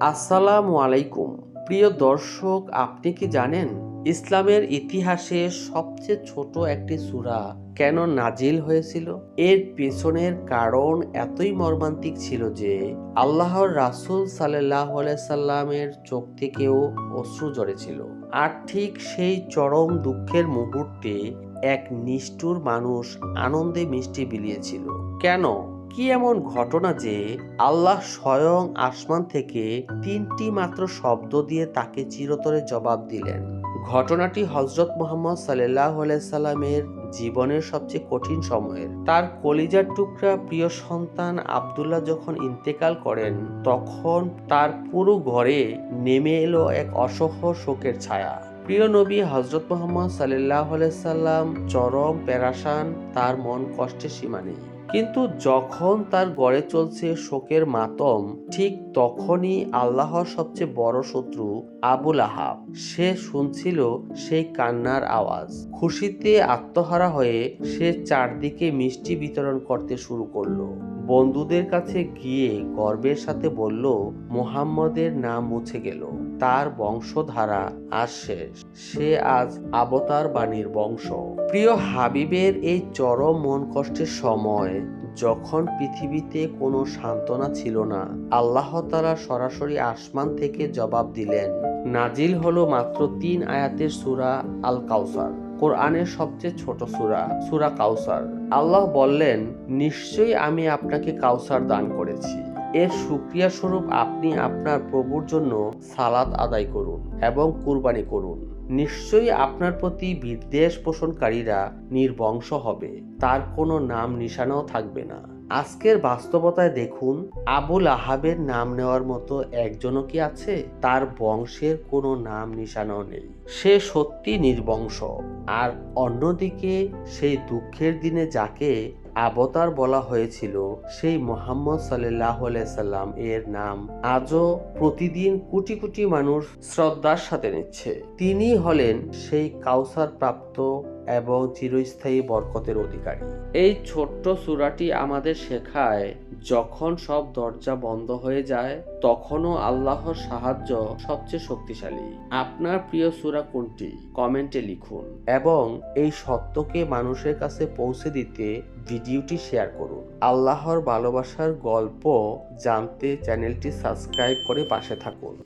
আসসালামু আলাইকুম। প্রিয় দর্শক, আপনি কি জানেন, ইসলামের ইতিহাসে সবচেয়ে ছোট একটি সূরা কেন নাজিল হয়েছিল? এর পেছনের কারণ এতই মর্মান্তিক ছিল যে, আল্লাহর রাসূল সাল্লাহ সাল্লামের চোখ থেকেও অশ্রু ঝরেছিল। আর ঠিক সেই চরম দুঃখের মুহূর্তে এক নিষ্ঠুর মানুষ আনন্দে মিষ্টি বিলিয়েছিল। কেন? কি এমন ঘটনা যে আল্লাহ স্বয়ং আসমান থেকে তিনটি মাত্র শব্দ দিয়ে তাকে চিরতরে জবাব দিলেন? ঘটনাটি হজরত মোহাম্মদ সাল্লাহ সাল্লামের জীবনের সবচেয়ে কঠিন সময়ের। তার কলিজার টুকরা প্রিয় সন্তান আবদুল্লাহ যখন ইন্তেকাল করেন, তখন তার পুরো ঘরে নেমে এলো এক অসহ শোকের ছায়া। প্রিয় নবী হজরত মোহাম্মদ সাল্লাহ সাল্লাম চরম পেরাসান তার মন কষ্টের সীমা নেই কিন্তু যখন তার গড়ে চলছে শোকের মাতম, ঠিক তখনই আল্লাহর সবচেয়ে বড় শত্রু আবুল আহাব। সে শুনছিল সেই কান্নার আওয়াজ। খুশিতে আত্মহারা হয়ে সে চারদিকে মিষ্টি বিতরণ করতে শুরু করল। বন্ধুদের কাছে গিয়ে গর্বের সাথে বলল, মুহাম্মদের নাম মুছে গেল। তার বংশধারা আজ শেষ। সে আজ আবতার বাণীর বংশ। প্রিয় হাবিবের এই চরম মন কষ্টের সময় যখন পৃথিবীতে কোনো সান্ত্বনা ছিল না, আল্লাহ তালা সরাসরি আসমান থেকে জবাব দিলেন, নাজিল হলো মাত্র তিন আয়াতের সুরা আল কাউসার কোরআনের সবচেয়ে ছোট সুরা সুরা কাউসার। আল্লাহ বললেন, নিশ্চয়ই আমি আপনাকে কাউসার দান করেছি। এর সুক্রিয়া স্বরূপ আপনি আপনার প্রভুর জন্য সালাত আদায় করুন এবং কুরবানি করুন। নিশ্চয়ই আপনার প্রতি বিদ্বেষ পোষণকারীরা নির্বংশ হবে, তার কোনো নাম নিশানাও থাকবে না। আজকের বাস্তবতায় দেখুন আবুল আহাবের নাম নেওয়ার মতো একজনও কি আছে? তার বংশের কোনো নাম নিশানাও নেই। সে সত্যি নির্বংশ। আর অন্যদিকে, সেই দুঃখের দিনে যাকে আবতার বলা হয়েছিল সেই মোহাম্মদ সাল্লাহ সাল্লাম এর নাম আজও প্রতিদিন কোটি কোটি মানুষ শ্রদ্ধার সাথে নিচ্ছে। তিনি হলেন সেই কাউসার প্রাপ্ত এবং চিরস্থায়ী বরকতের অধিকারী। এই ছোট্ট সুরাটি আমাদের শেখায় যখন সব দরজা বন্ধ হয়ে যায়, তখনও আল্লাহর সাহায্য সবচেয়ে শক্তিশালী। আপনার প্রিয় সুরা কোনটি? কমেন্টে লিখুন। এবং এই সত্যকে মানুষের কাছে পৌঁছে দিতে ভিডিওটি শেয়ার করুন। আল্লাহর ভালোবাসার গল্প জানতে চ্যানেলটি সাবস্ক্রাইব করে পাশে থাকুন।